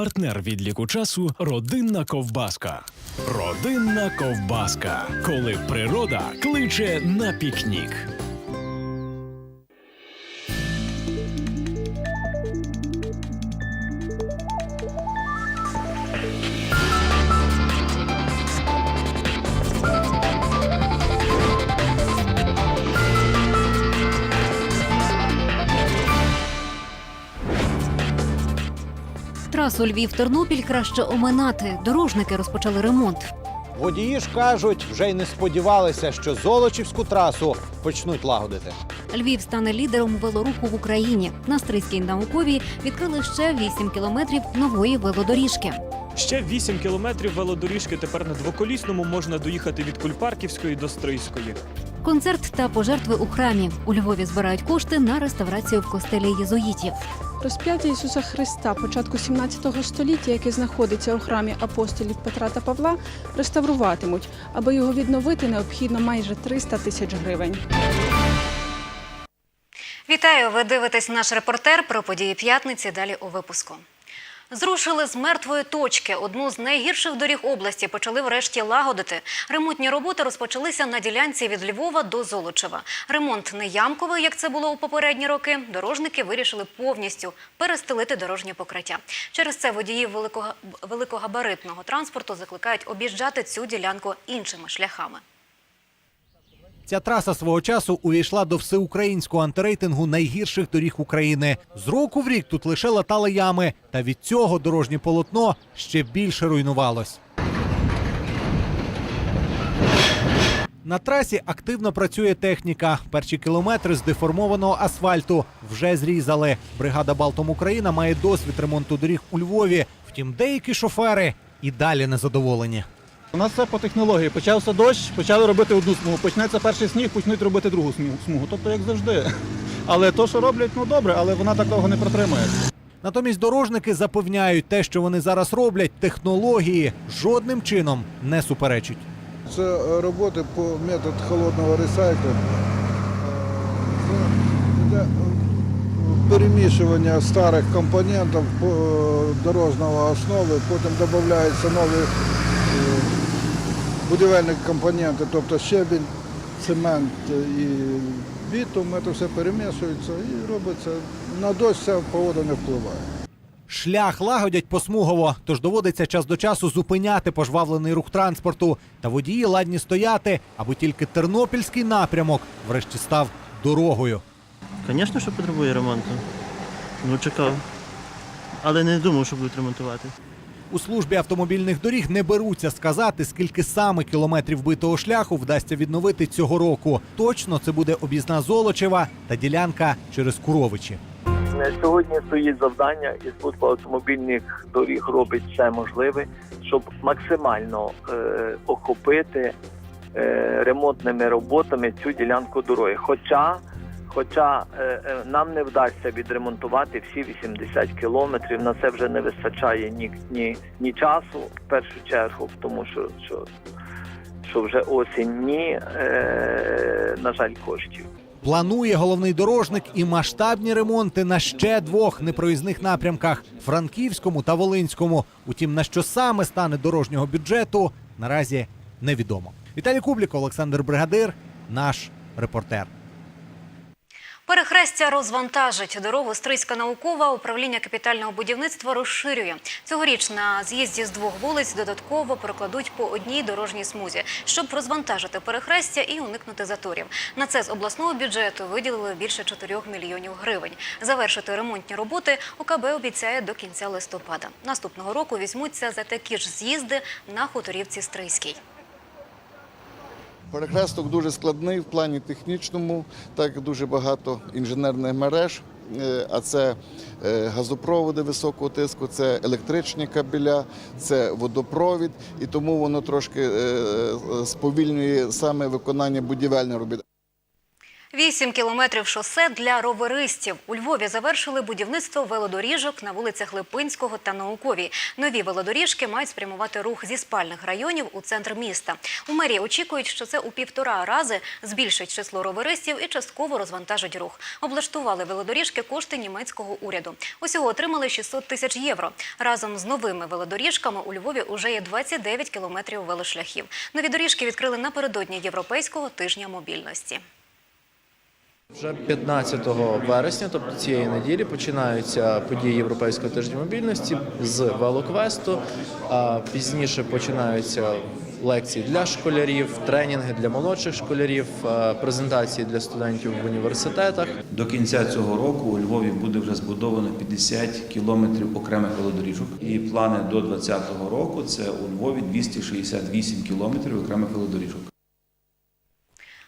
партнер відліку часу родинна ковбаска. Родинна ковбаска. Коли природа кличе на пікнік. Трасу Львів-Тернопіль краще оминати. Дорожники розпочали ремонт. Водії ж кажуть, вже й не сподівалися, що Золочівську трасу почнуть лагодити. Львів стане лідером велоруху в Україні. На Стрийській науковій відкрили ще 8 кілометрів нової велодоріжки. Ще 8 кілометрів велодоріжки тепер на двоколісному можна доїхати від Кульпарківської до Стрийської. Концерт та пожертви у храмі. У Львові збирають кошти на реставрацію в костелі єзуїтів. Розп'яття Ісуса Христа початку 17 століття, яке знаходиться у храмі апостолів Петра та Павла, реставруватимуть. Аби його відновити, необхідно майже 300 тисяч гривень. Вітаю! Ви дивитесь наш репортер про події п'ятниці. Далі у випуску. Зрушили з мертвої точки. Одну з найгірших доріг області почали врешті лагодити. Ремонтні роботи розпочалися на ділянці від Львова до Золочева. Ремонт не ямковий, як це було у попередні роки. Дорожники вирішили повністю перестелити дорожнє покриття. Через це водії великогабаритного транспорту закликають об'їжджати цю ділянку іншими шляхами. Ця траса свого часу увійшла до всеукраїнського антирейтингу найгірших доріг України. З року в рік тут лише латали ями, та від цього дорожнє полотно ще більше руйнувалось. На трасі активно працює техніка. Перші кілометри з деформованого асфальту вже зрізали. Бригада Балтом Україна має досвід ремонту доріг у Львові. Втім, деякі шофери і далі незадоволені. У нас все по технології. Почався дощ, почали робити одну смугу. Почнеться перший сніг, почнуть робити другу смугу- смугу. Тобто, як завжди. Але то, що роблять, ну добре, але вона так довго не протримається. Натомість дорожники запевняють, те, що вони зараз роблять, технології жодним чином не суперечать. Це роботи по метод холодного ресайклу. Е, Йде перемішування старих компонентів по- е, дорожнього основи, потім додаються нові е, будівельні компоненти, тобто щебінь, цемент і бітум, це все перемішується і робиться. На дощ ця погода не впливає. Шлях лагодять посмугово, тож доводиться час до часу зупиняти пожвавлений рух транспорту. Та водії ладні стояти, аби тільки тернопільський напрямок врешті став дорогою. Звісно, що потребує ремонту. Ну, чекав. Але не думав, що будуть ремонтувати. У службі автомобільних доріг не беруться сказати, скільки саме кілометрів битого шляху вдасться відновити цього року. Точно це буде об'їзна Золочева та ділянка через Куровичі. Е, Сьогодні стоїть завдання, і служба автомобільних доріг робить все можливе, щоб максимально е, охопити е, ремонтними роботами цю ділянку дороги. Хоча, хоча е, е, нам не вдасться відремонтувати всі 80 кілометрів, на це вже не вистачає ні, ні, ні часу в першу чергу, тому що, що, що вже осінь, ні, е, на жаль, коштів. Планує головний дорожник і масштабні ремонти на ще двох непроїзних напрямках Франківському та Волинському. Утім, на що саме стане дорожнього бюджету, наразі невідомо. Віталій Кублік, Олександр Бригадир, наш репортер. Перехрестя розвантажить дорогу Стрийська наукова. Управління капітального будівництва розширює цьогоріч на з'їзді з двох вулиць додатково прокладуть по одній дорожній смузі, щоб розвантажити перехрестя і уникнути заторів. На це з обласного бюджету виділили більше 4 мільйонів гривень. Завершити ремонтні роботи ОКБ обіцяє до кінця листопада. Наступного року візьмуться за такі ж з'їзди на хуторівці Стрийській. Перехресток дуже складний в плані технічному, так дуже багато інженерних мереж, е, а це е, газопроводи високого тиску, це електричні кабеля, це водопровід, і тому воно трошки е, сповільнює саме виконання будівельних робіт. Вісім кілометрів шосе для роверистів. У Львові завершили будівництво велодоріжок на вулицях Липинського та Науковій. Нові велодоріжки мають спрямувати рух зі спальних районів у центр міста. У мерії очікують, що це у півтора рази збільшить число роверистів і частково розвантажить рух. Облаштували велодоріжки кошти німецького уряду. Усього отримали 600 тисяч євро. Разом з новими велодоріжками у Львові уже є 29 кілометрів велошляхів. Нові доріжки відкрили напередодні Європейського тижня мобільності. Вже 15 вересня, тобто цієї неділі, починаються події Європейського тижня мобільності з велоквесту. А пізніше починаються лекції для школярів, тренінги для молодших школярів, е, презентації для студентів в університетах. До кінця цього року у Львові буде вже збудовано 50 кілометрів окремих велодоріжок. І плани до 2020 року це у Львові 268 кілометрів окремих велодоріжок.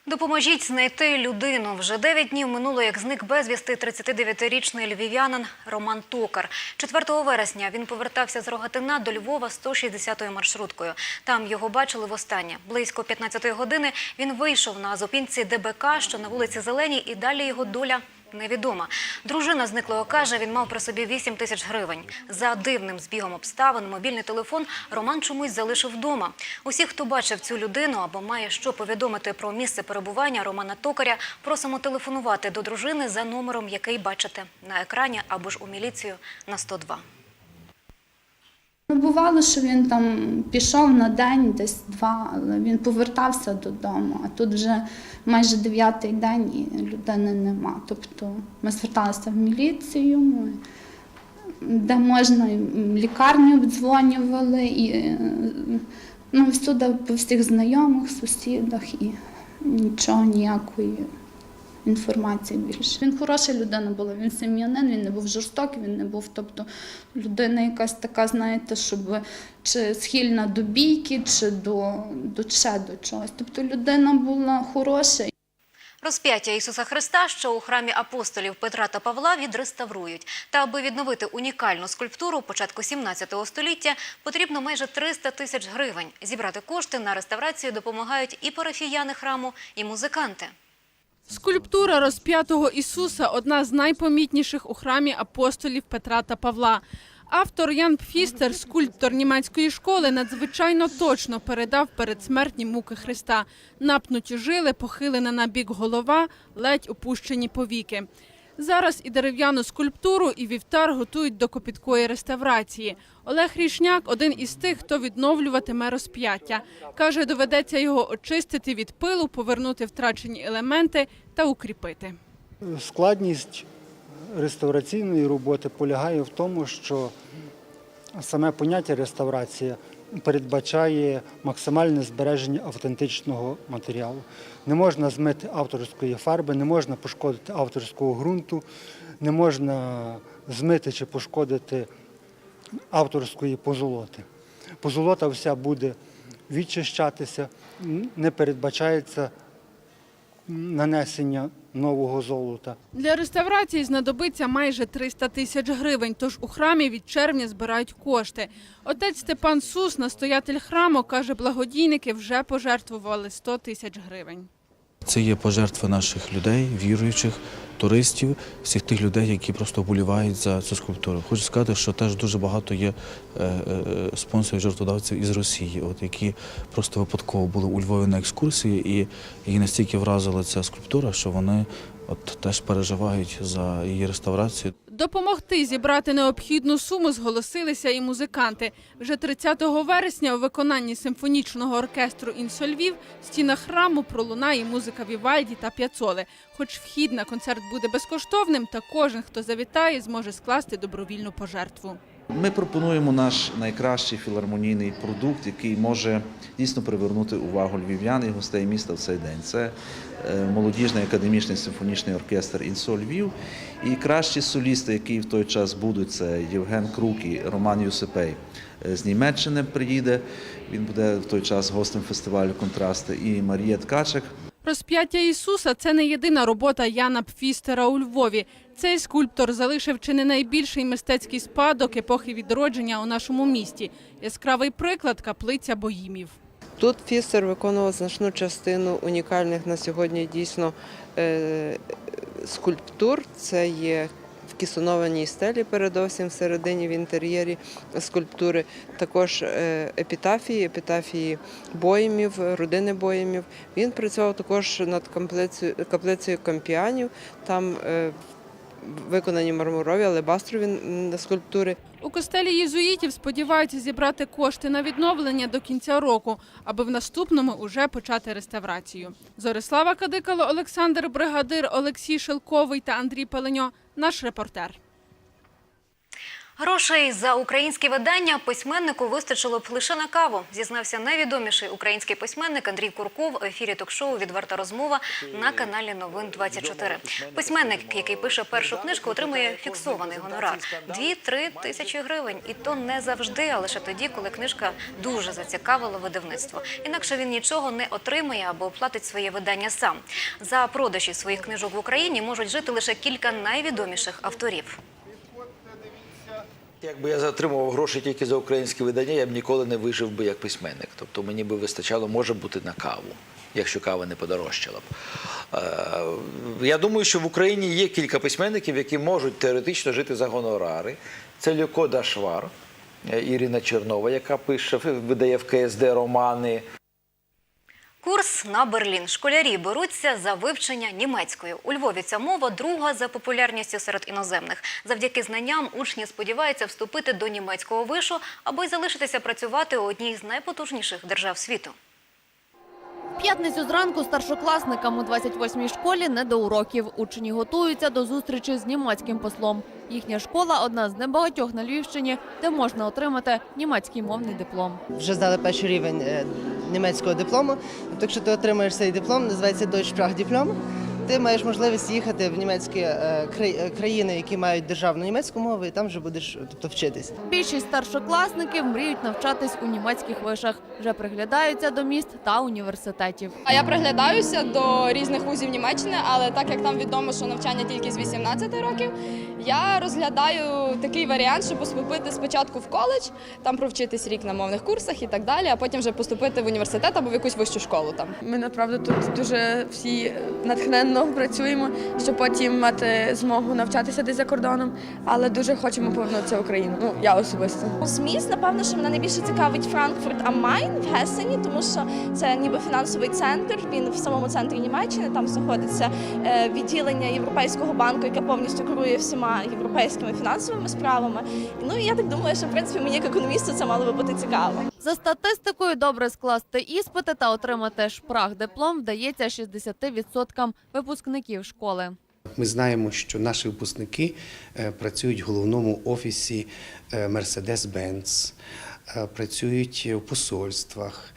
Допоможіть знайти людину. Вже 9 днів минуло, як зник безвісти 39-річний львів'янин Роман Токар. 4 вересня він повертався з Рогатина до Львова 160-ю маршруткою. Там його бачили востаннє. Близько 15-ї години він вийшов на зупинці ДБК, що на вулиці Зеленій, і далі його доля невідома. Дружина зниклого каже, він мав при собі 8 тисяч гривень. За дивним збігом обставин мобільний телефон Роман чомусь залишив вдома. Усі, хто бачив цю людину або має що повідомити про місце перебування Романа Токаря, просимо телефонувати до дружини за номером, який бачите на екрані, або ж у міліцію на 102. Ну, Бувало, що він там пішов на день, десь два, але він повертався додому, а тут вже майже дев'ятий день і людини нема. Тобто ми зверталися в міліцію, де можна, лікарню обдзвонювали, і ну, всюди по всіх знайомих, сусідах і нічого, ніякої інформації більше. Він хороша людина була, він сім'янин, він не був жорстокий, він не був, тобто людина якась така, знаєте, щоб чи схильна до бійки, чи до, до ще до чогось. Тобто людина була хороша. Розп'яття Ісуса Христа, що у храмі апостолів Петра та Павла, відреставрують. Та аби відновити унікальну скульптуру початку 17 століття, потрібно майже 300 тисяч гривень. Зібрати кошти на реставрацію допомагають і парафіяни храму, і музиканти. Скульптура розп'ятого Ісуса одна з найпомітніших у храмі апостолів Петра та Павла. Автор Ян Пфістер, скульптор німецької школи, надзвичайно точно передав передсмертні муки Христа. Напнуті жили, похилена на бік голова, ледь опущені повіки. Зараз і дерев'яну скульптуру, і вівтар готують до копіткої реставрації. Олег Рішняк один із тих, хто відновлюватиме розп'яття. Каже, доведеться його очистити від пилу, повернути втрачені елементи та укріпити. Складність реставраційної роботи полягає в тому, що саме поняття реставрація передбачає максимальне збереження автентичного матеріалу. Не можна змити авторської фарби, не можна пошкодити авторського ґрунту, не можна змити чи пошкодити авторської позолоти. Позолота вся буде відчищатися, не передбачається нанесення нового золота. Для реставрації знадобиться майже 300 тисяч гривень, тож у храмі від червня збирають кошти. Отець Степан Сус, настоятель храму, каже, благодійники вже пожертвували 100 тисяч гривень. Це є пожертви наших людей, віруючих, туристів, всіх тих людей, які просто вболівають за цю скульптуру. Хочу сказати, що теж дуже багато є е, е, спонсорів, жертводавців із Росії, от які просто випадково були у Львові на екскурсії, і їх настільки вразила ця скульптура, що вони от теж переживають за її реставрацію. Допомогти зібрати необхідну суму зголосилися і музиканти. Вже 30 вересня у виконанні симфонічного оркестру «Інсольвів» в стінах храму пролунає музика Вівальді та П'яцоли. Хоч вхід на концерт буде безкоштовним, та кожен, хто завітає, зможе скласти добровільну пожертву. Ми пропонуємо наш найкращий філармонійний продукт, який може дійсно привернути увагу львів'ян і гостей міста в цей день. Це е, молодіжний академічний симфонічний оркестр «Інсо Львів». І кращі солісти, які в той час будуть, це Євген Крук і Роман Юсипей. Е, З Німеччини приїде. Він буде в той час гостем фестивалю Контрасти. І Марія Ткачик, Розп'яття Ісуса це не єдина робота Яна Пфістера у Львові. Цей скульптор залишив чи не найбільший мистецький спадок епохи відродження у нашому місті. Яскравий приклад каплиця Боїмів. Тут Фістер виконував значну частину унікальних на сьогодні дійсно е, скульптур. Це є в кісонованій стелі, передовсім всередині в інтер'єрі скульптури. Також е, епітафії, епітафії боємів, родини боємів. Він працював також над каплицею, кампіанів. Там е, виконані мармурові, алебастрові скульптури. У костелі єзуїтів сподіваються зібрати кошти на відновлення до кінця року, аби в наступному уже почати реставрацію. Зорислава Кадикало, Олександр Бригадир, Олексій Шелковий та Андрій Паленьо Наш репортер. Грошей за українські видання письменнику вистачило б лише на каву, зізнався найвідоміший український письменник Андрій Курков в ефірі ток-шоу Відверта розмова на каналі Новин 24 Письменник, який пише першу книжку, отримує фіксований гонорар 2-3 тисячі гривень. І то не завжди, а лише тоді, коли книжка дуже зацікавила видавництво. Інакше він нічого не отримує або оплатить своє видання сам. За продажі своїх книжок в Україні можуть жити лише кілька найвідоміших авторів. Якби я отримував гроші тільки за українське видання, я б ніколи не вижив би як письменник. Тобто мені би вистачало, може бути, на каву, якщо кава не подорожчала б. Е, Я думаю, що в Україні є кілька письменників, які можуть теоретично жити за гонорари. Це Люко Дашвар, е, Ірина Чернова, яка пише, видає в КСД романи. Курс на Берлін. Школярі беруться за вивчення німецької. У Львові ця мова друга за популярністю серед іноземних. Завдяки знанням учні сподіваються вступити до німецького вишу або й залишитися працювати у одній з найпотужніших держав світу. П'ятницю зранку старшокласникам у 28-й школі не до уроків. Учні готуються до зустрічі з німецьким послом. Їхня школа одна з небагатьох на Львівщині, де можна отримати німецький мовний диплом. Вже здали перший рівень е, німецького диплому. Тобто, якщо ти отримаєш цей диплом, називається Deutschsprachdiplom, ти маєш можливість їхати в німецькі е, е, країни, які мають державну німецьку мову, і там вже будеш тобто, вчитись. Більшість старшокласників мріють навчатись у німецьких вишах. Вже приглядаються до міст та університетів. А я приглядаюся до різних вузів Німеччини, але так як там відомо, що навчання тільки з 18 років, я розглядаю такий варіант, щоб поступити спочатку в коледж, там провчитись рік на мовних курсах і так далі, а потім вже поступити в університет або в якусь вищу школу там. Ми направду тут дуже всі натхненно працюємо, щоб потім мати змогу навчатися десь за кордоном, але дуже хочемо повернутися в Україну. Ну я особисто. Зміст, напевно, що мене найбільше цікавить Франкфурт am Main в Гесені, тому що це ніби фінансовий центр. Він в самому центрі Німеччини. Там знаходиться е, відділення Європейського банку, яке повністю керує всіма європейськими фінансовими справами. Ну і я так думаю, що в принципі мені як економісту це мало би бути цікаво. За статистикою, добре скласти іспити та отримати шпрах-диплом вдається 60% випускників школи. Ми знаємо, що наші випускники е, працюють в головному офісі е, Mercedes-Benz, е, працюють в посольствах,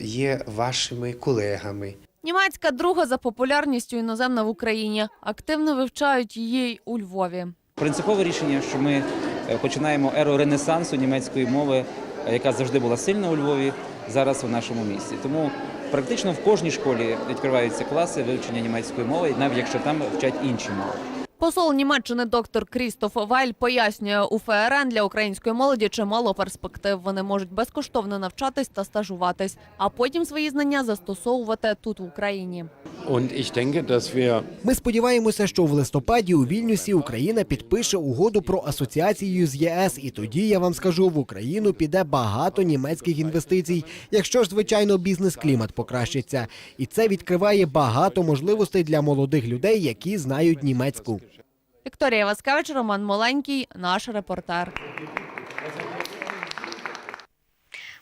є вашими колегами. Німецька друга за популярністю іноземна в Україні. Активно вивчають її у Львові. Принципове рішення, що ми е, починаємо еру ренесансу німецької мови, е, яка завжди була сильна у Львові, зараз у нашому місті. Тому практично в кожній школі відкриваються класи вивчення німецької мови, навіть якщо там вчать інші мови. Посол Німеччини доктор Крістоф Вайль пояснює, у ФРН для української молоді чимало перспектив. Вони можуть безкоштовно навчатись та стажуватись, а потім свої знання застосовувати тут в Україні. Ми сподіваємося, що в листопаді у Вільнюсі Україна підпише угоду про асоціацію з ЄС, і тоді я вам скажу, в Україну піде багато німецьких інвестицій, якщо ж звичайно бізнес-клімат покращиться. І це відкриває багато можливостей для молодих людей, які знають німецьку. Вікторія Васкевич, Роман Моленький, наш репортер.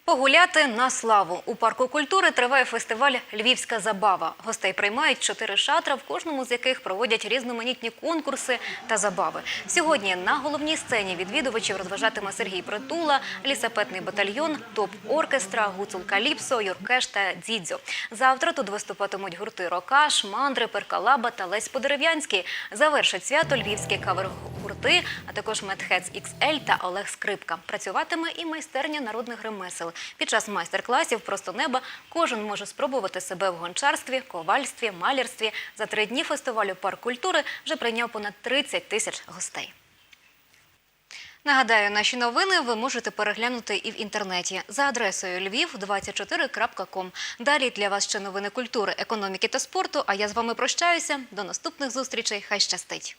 Погуляти на славу у парку культури триває фестиваль Львівська забава. Гостей приймають чотири шатра, в кожному з яких проводять різноманітні конкурси та забави. Сьогодні на головній сцені відвідувачів розважатиме Сергій Притула, лісапетний батальйон, топ-оркестра, гуцул Каліпсо, Юркеш та Дзідзьо. Завтра тут виступатимуть гурти Рокаш, Мандри, Перкалаба та Лесь Подерев'янський. Завершать свято львівські кавер-гурти, а також Медхец XL та Олег Скрипка. Працюватиме і майстерня народних ремесел. Під час майстер-класів «Просто неба» кожен може спробувати себе в гончарстві, ковальстві, малярстві. За три дні фестивалю «Парк культури» вже прийняв понад 30 тисяч гостей. Нагадаю, наші новини ви можете переглянути і в інтернеті за адресою lviv24.com. Далі для вас ще новини культури, економіки та спорту. А я з вами прощаюся. До наступних зустрічей. Хай щастить!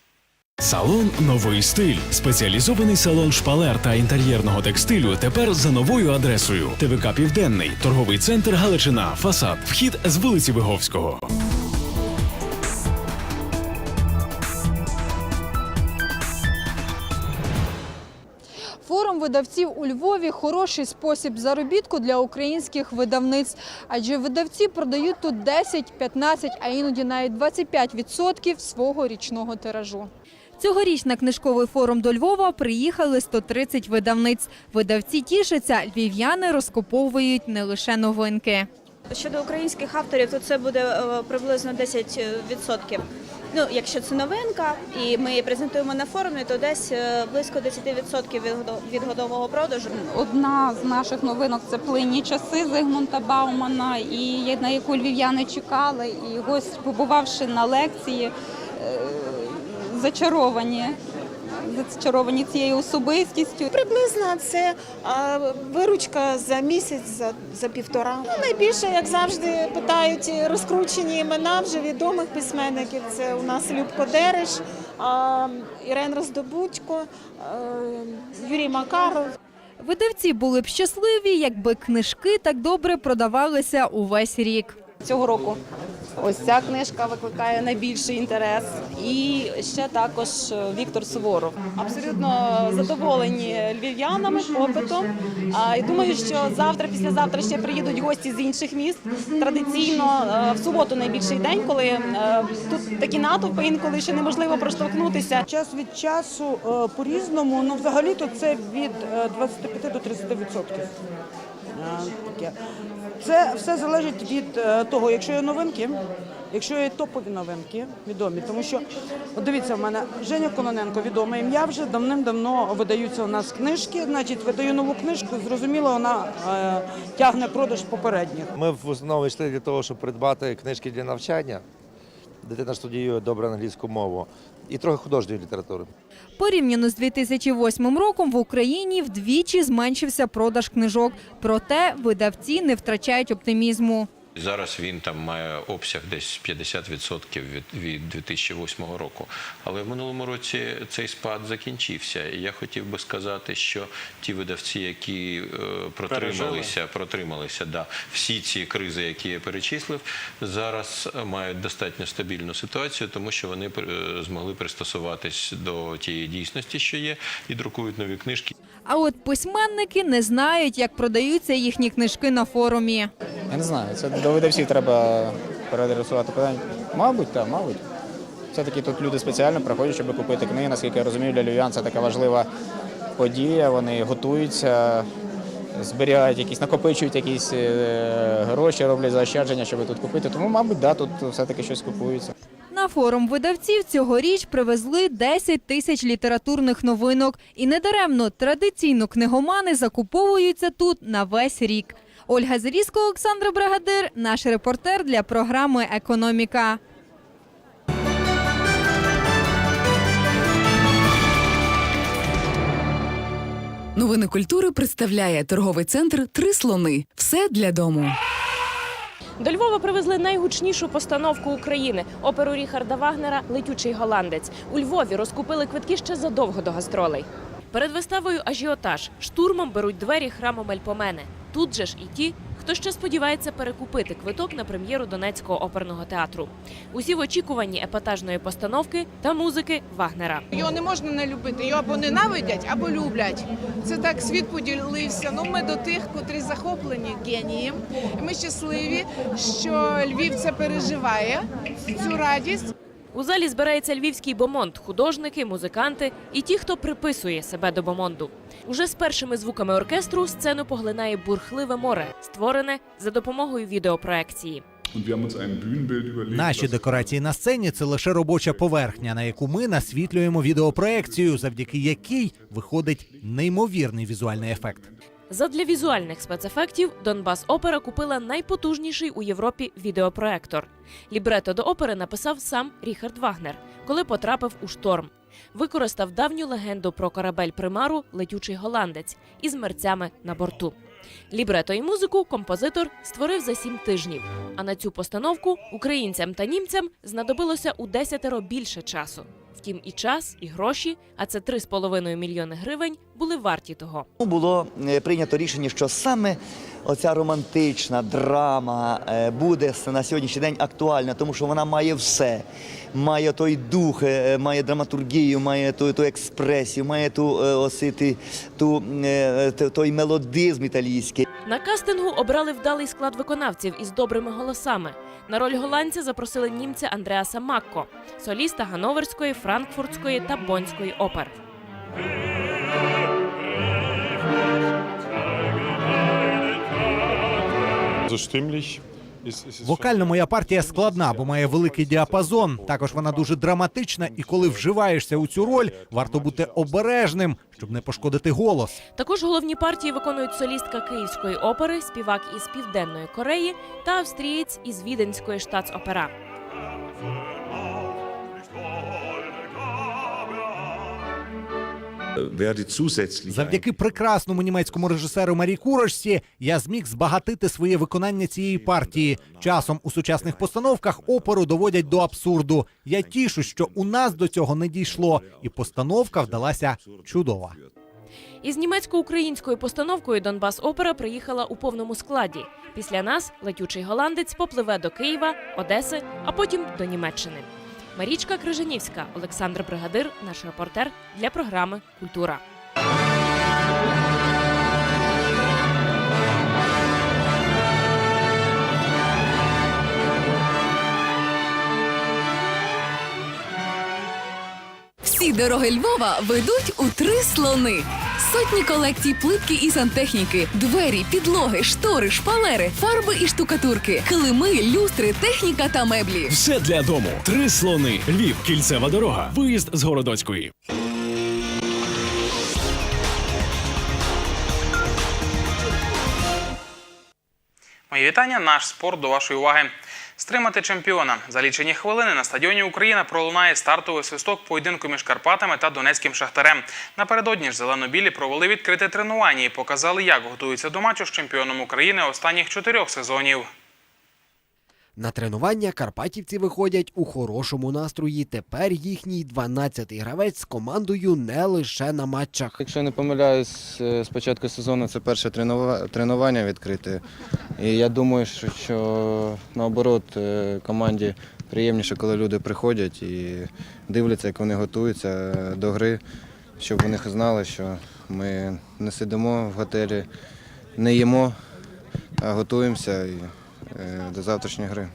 Салон Новий стиль. Спеціалізований салон шпалер та інтер'єрного текстилю тепер за новою адресою. ТВК Південний, торговий центр Галичина, фасад, вхід з вулиці Виговського. Форум видавців у Львові хороший спосіб заробітку для українських видавниць, адже видавці продають тут 10, 15, а іноді навіть 25% свого річного тиражу. Цьогоріч на книжковий форум до Львова приїхали 130 видавниць. Видавці тішаться, львів'яни розкуповують не лише новинки. Щодо українських авторів, то це буде е, приблизно 10%. Ну, якщо це новинка, і ми її презентуємо на форумі, то десь е, близько 10% від годового продажу. Одна з наших новинок це плинні часи Зигмунта Баумана, і на яку львів'яни чекали. І гость, побувавши на лекції, е, зачаровані. Зачаровані цією особистістю. Приблизно це а, виручка за місяць, за, за півтора. Ну, найбільше, як завжди, питають розкручені імена вже відомих письменників. Це у нас Любко Дереш, а, Ірен Роздобудько, а, Юрій Макаров. Видавці були б щасливі, якби книжки так добре продавалися увесь рік. Цього року ось ця книжка викликає найбільший інтерес. І ще також Віктор Суворов. Абсолютно задоволені львів'янами, попитом. І думаю, що завтра, післязавтра ще приїдуть гості з інших міст. Традиційно е, в суботу найбільший день, коли е, тут такі натовпи, інколи ще неможливо проштовхнутися. Час від часу е, по-різному, ну взагалі-то це від е, 25 до 30 відсотків. Це все залежить від е, того, якщо є новинки, якщо є топові новинки, відомі. Тому що, от дивіться, в мене Женя Кононенко відоме ім'я вже давним-давно видаються у нас книжки. Значить, видаю нову книжку, зрозуміло, вона е, тягне продаж попередніх. Ми в основному йшли для того, щоб придбати книжки для навчання. Дитина студіює добре англійську мову і трохи художньої літератури. Порівняно з 2008 роком в Україні вдвічі зменшився продаж книжок. Проте видавці не втрачають оптимізму. Зараз він там має обсяг десь 50% від, від 2008 року. Але в минулому році цей спад закінчився. І я хотів би сказати, що ті видавці, які е, протрималися, протрималися, да, всі ці кризи, які я перечислив, зараз мають достатньо стабільну ситуацію, тому що вони е, змогли пристосуватись до тієї дійсності, що є, і друкують нові книжки. А от письменники не знають, як продаються їхні книжки на форумі. Я не знаю, це до видавців треба переадресувати питання. Мабуть, так, мабуть. Все-таки тут люди спеціально приходять, щоб купити книги. Наскільки я розумію, для львів'ян це така важлива подія. Вони готуються, зберігають якісь, накопичують якісь е, гроші, роблять заощадження, щоб тут купити. Тому, мабуть, да, тут все-таки щось купується. На форум видавців цьогоріч привезли 10 тисяч літературних новинок. І недаремно традиційно книгомани закуповуються тут на весь рік. Ольга Зеліско, Олександр Бригадир, наш репортер для програми Економіка. Новини культури представляє торговий центр Три слони. Все для дому. До Львова привезли найгучнішу постановку України оперу Ріхарда Вагнера Летючий голландець. У Львові розкупили квитки ще задовго до гастролей. Перед виставою ажіотаж штурмом беруть двері храму Мельпомени. Тут же ж і ті, хто ще сподівається перекупити квиток на прем'єру Донецького оперного театру. Усі в очікуванні епатажної постановки та музики Вагнера. Його не можна не любити, його або ненавидять, або люблять. Це так світ поділився. Ну ми до тих, котрі захоплені генієм. Ми щасливі, що Львів це переживає цю радість. У залі збирається львівський бомонд, художники, музиканти і ті, хто приписує себе до бомонду. Уже з першими звуками оркестру сцену поглинає бурхливе море, створене за допомогою відеопроекції. Наші декорації на сцені це лише робоча поверхня, на яку ми насвітлюємо відеопроекцію, завдяки якій виходить неймовірний візуальний ефект. Задля візуальних спецефектів Донбас Опера купила найпотужніший у Європі відеопроектор. Лібрето до опери написав сам Ріхард Вагнер, коли потрапив у шторм. Використав давню легенду про корабель примару летючий голландець із мерцями на борту. Лібрето і музику композитор створив за сім тижнів. А на цю постановку українцям та німцям знадобилося у десятеро більше часу. Втім, і час, і гроші, а це 3,5 мільйони гривень, були варті того. Було е, прийнято рішення, що саме оця романтична драма е, буде на сьогоднішній день актуальна, тому що вона має все. Має той дух, е, має драматургію, має ту, ту експресію, має ту осити, ту, той мелодизм італійський. На кастингу обрали вдалий склад виконавців із добрими голосами. На роль голландця запросили німця Андреаса Макко, соліста Гановерської, Франкфуртської та Бонської опер. Вокально моя партія складна, бо має великий діапазон. Також вона дуже драматична, і коли вживаєшся у цю роль, варто бути обережним, щоб не пошкодити голос. Також головні партії виконують солістка Київської опери, співак із Південної Кореї та австрієць із Віденської штатсопера. Завдяки прекрасному німецькому режисеру Марі Курошці я зміг збагатити своє виконання цієї партії. Часом у сучасних постановках оперу доводять до абсурду. Я тішу, що у нас до цього не дійшло, і постановка вдалася чудова. Із німецько-українською постановкою Донбас Опера приїхала у повному складі. Після нас летючий голландець попливе до Києва, Одеси, а потім до Німеччини. Марічка Крижанівська, Олександр Бригадир, наш репортер для програми Культура. Всі дороги Львова ведуть у три слони. Сотні колекцій плитки і сантехніки, двері, підлоги, штори, шпалери, фарби і штукатурки, килими, люстри, техніка та меблі. Все для дому. Три слони. Львів, кільцева дорога. Виїзд з Городоцької. Мої вітання. Наш спорт до вашої уваги. Стримати чемпіона за лічені хвилини на стадіоні Україна пролунає стартовий свисток поєдинку між Карпатами та Донецьким шахтарем. Напередодні ж зелено-білі провели відкрите тренування і показали, як готуються до матчу з чемпіоном України останніх чотирьох сезонів. На тренування карпатівці виходять у хорошому настрої. Тепер їхній 12-й гравець з командою не лише на матчах. Якщо не помиляюсь, е, з початку сезону це перше тренування відкрите. І я думаю, що, наоборот е, команді приємніше, коли люди приходять і дивляться, як вони готуються е, до гри, щоб вони знали, що ми не сидимо в готелі, не їмо, а готуємося до завтрашньої гри.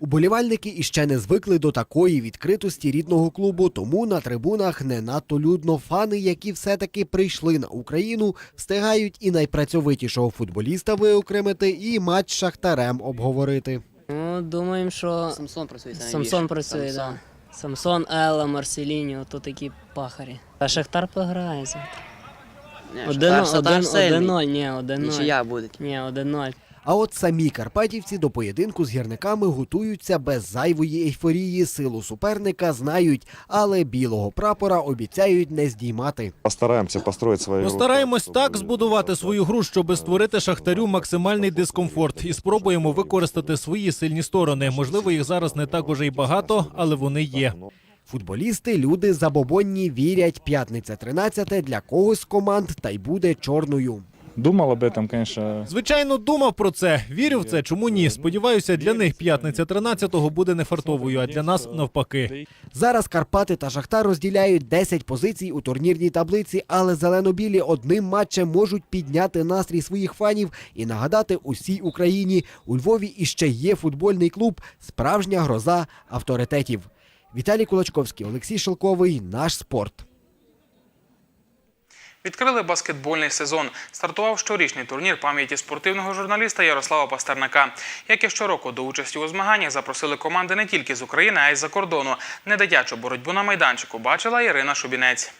Уболівальники іще не звикли до такої відкритості рідного клубу, тому на трибунах не надто людно. Фани, які все-таки прийшли на Україну, встигають і найпрацьовитішого футболіста виокремити, і матч з шахтарем обговорити. Ну, думаємо, що Самсон працює Самсон працює, так. Самсон, Елла, Марселіньо, то такі пахарі. А Шахтар програє завтра. Один- один- один-ноль, ні, один-ноль. Нічия буде. Ні, 1-0. А от самі карпатівці до поєдинку з гірниками готуються без зайвої ейфорії. Силу суперника знають, але білого прапора обіцяють не здіймати. Постараємося построїти свою. Постараємось так збудувати свою гру, щоб створити шахтарю максимальний дискомфорт, і спробуємо використати свої сильні сторони. Можливо, їх зараз не так уже й багато, але вони є. Футболісти, люди забобонні, вірять. П'ятниця 13 для когось з команд та й буде чорною. Думав об этом, конечно. Звичайно, думав про це. Вірю в це. Чому ні? Сподіваюся, для них п'ятниця 13-го буде не фартовою, а для нас навпаки. Зараз Карпати та Шахтар розділяють 10 позицій у турнірній таблиці, але зелено-білі одним матчем можуть підняти настрій своїх фанів і нагадати усій Україні. У Львові іще є футбольний клуб, справжня гроза авторитетів. Віталій Кулачковський, Олексій Шелковий, наш спорт. Відкрили баскетбольний сезон. Стартував щорічний турнір пам'яті спортивного журналіста Ярослава Пастернака. Як і щороку до участі у змаганнях запросили команди не тільки з України, а й з-за кордону. Недитячу боротьбу на майданчику бачила Ірина Шубінець.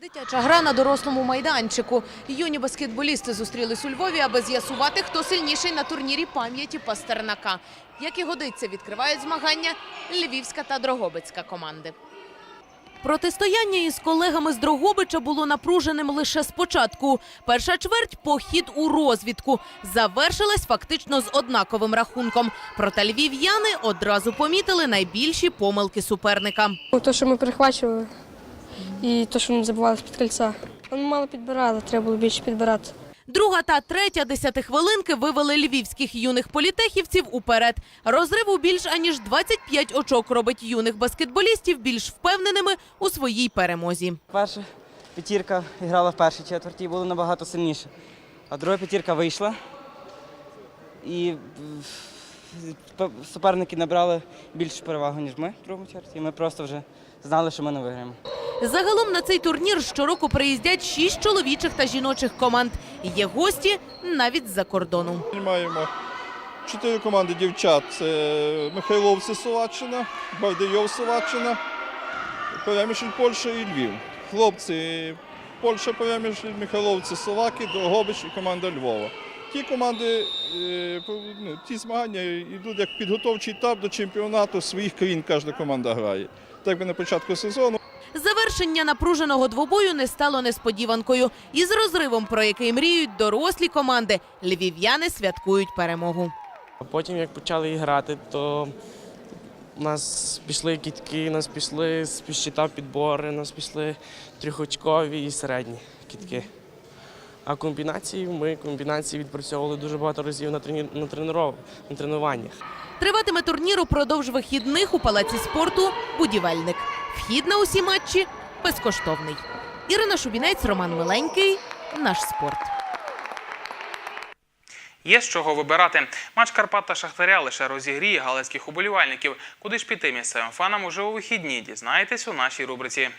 Дитяча гра на дорослому майданчику. Юні баскетболісти зустрілись у Львові, аби з'ясувати, хто сильніший на турнірі пам'яті Пастернака. Як і годиться, відкривають змагання Львівська та Дрогобицька команди. Протистояння із колегами з Дрогобича було напруженим лише спочатку. Перша чверть – похід у розвідку. Завершилась фактично з однаковим рахунком. Проте львів'яни одразу помітили найбільші помилки суперника. То, що ми перехвачували, і то, що ми забували з-під кольця. Ми мало підбирали, треба було більше підбирати. Друга та третя десятихвилинки вивели львівських юних політехівців уперед. Розрив у більш аніж 25 очок робить юних баскетболістів більш впевненими у своїй перемозі. Перша п'ятірка грала в першій четверті і була набагато сильніше. А друга п'ятірка вийшла. І суперники набрали більшу перевагу, ніж ми в другому четверті. І ми просто вже знали, що ми не виграємо. Загалом на цей турнір щороку приїздять шість чоловічих та жіночих команд. Є гості навіть з-за кордону. Маємо чотири команди дівчат. Це Михайловці Словаччина, Бардийов Словаччина, Перемишль Польща і Львів. Хлопці Польща, Перемишль, Михайловці Словаки, Дрогобич і команда Львова. Ті команди, е, ну, ті змагання йдуть як підготовчий етап до чемпіонату своїх країн кожна команда грає. Так би на початку сезону. Завершення напруженого двобою не стало несподіванкою. Із розривом, про який мріють дорослі команди, львів'яни святкують перемогу. Потім, як почали грати, то у нас пішли кітки, у нас пішли з щита підбори, у нас пішли трьохочкові і середні кітки. А комбінації ми комбінації відпрацьовували дуже багато разів на, трені... на, тренувань- на тренуваннях. Триватиме турнір упродовж вихідних у палаці спорту Будівельник. Вхід на усі матчі безкоштовний. Ірина Шубінець, Роман Миленький. Наш спорт. Є з чого вибирати. Матч Карпат та Шахтаря лише розігріє галицьких уболівальників. Куди ж піти місцевим фанам уже у вихідні? Дізнаєтесь у нашій рубриці.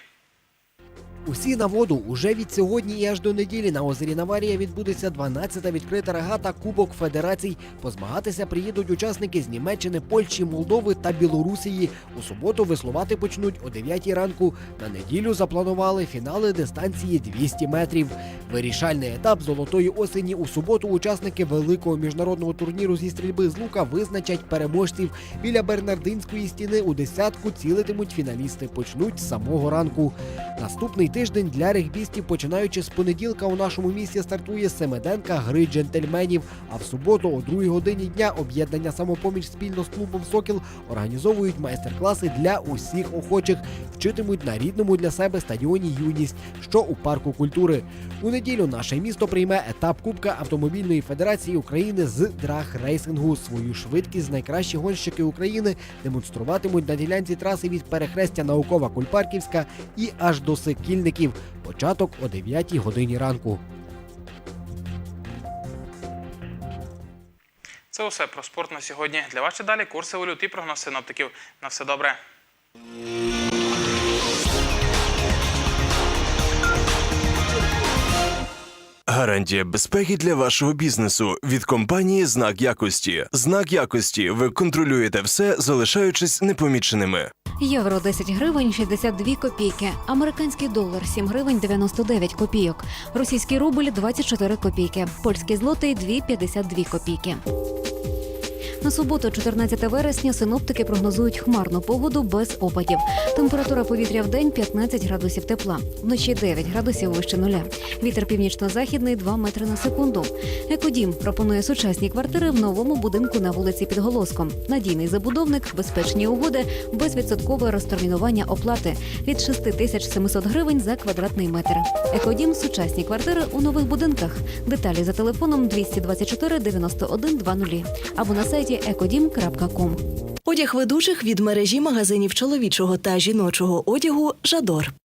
Усі на воду уже від сьогодні і аж до неділі на озері Наварія відбудеться 12-та відкрита регата Кубок Федерацій. Позмагатися приїдуть учасники з Німеччини, Польщі, Молдови та Білорусії. У суботу веслувати почнуть о 9 ранку. На неділю запланували фінали дистанції 200 метрів. Вирішальний етап золотої осені у суботу учасники великого міжнародного турніру зі стрільби з лука визначать переможців. Біля Бернардинської стіни у десятку цілитимуть фіналісти. Почнуть з самого ранку. Наступний тиждень для регбістів, починаючи з понеділка, у нашому місті стартує семиденка гри джентльменів. А в суботу, о другій годині дня, об'єднання самопоміч спільно з клубом Сокіл організовують майстер-класи для усіх охочих. Вчитимуть на рідному для себе стадіоні Юність, що у парку культури. У неділю наше місто прийме етап Кубка автомобільної федерації України з драг-рейсингу. Свою швидкість найкращі гонщики України демонструватимуть на ділянці траси від перехрестя наукова Кульпарківська і аж до Сикільників. Початок о 9 годині ранку. Це усе про спорт на сьогодні. Для вас ще далі курси валют і прогноз синоптиків. На все добре. Гарантія безпеки для вашого бізнесу від компанії Знак якості. Знак якості. Ви контролюєте все, залишаючись непоміченими. Євро 10 гривень 62 копійки. Американський долар 7 гривень 99 копійок. Російський рубль 24 копійки. Польський злотий 2,52 копійки. На суботу, 14 вересня, синоптики прогнозують хмарну погоду без опадів. Температура повітря в день 15 градусів тепла, вночі 9 градусів вище нуля. Вітер північно-західний 2 метри на секунду. Екодім пропонує сучасні квартири в новому будинку на вулиці під Голоском. Надійний забудовник, безпечні угоди, безвідсоткове розтермінування оплати від 6700 гривень за квадратний метр. Екодім сучасні квартири у нових будинках. Деталі за телефоном 224 91 20 або на сайті екодім.ком. Одяг ведучих від мережі магазинів чоловічого та жіночого одягу Жадор.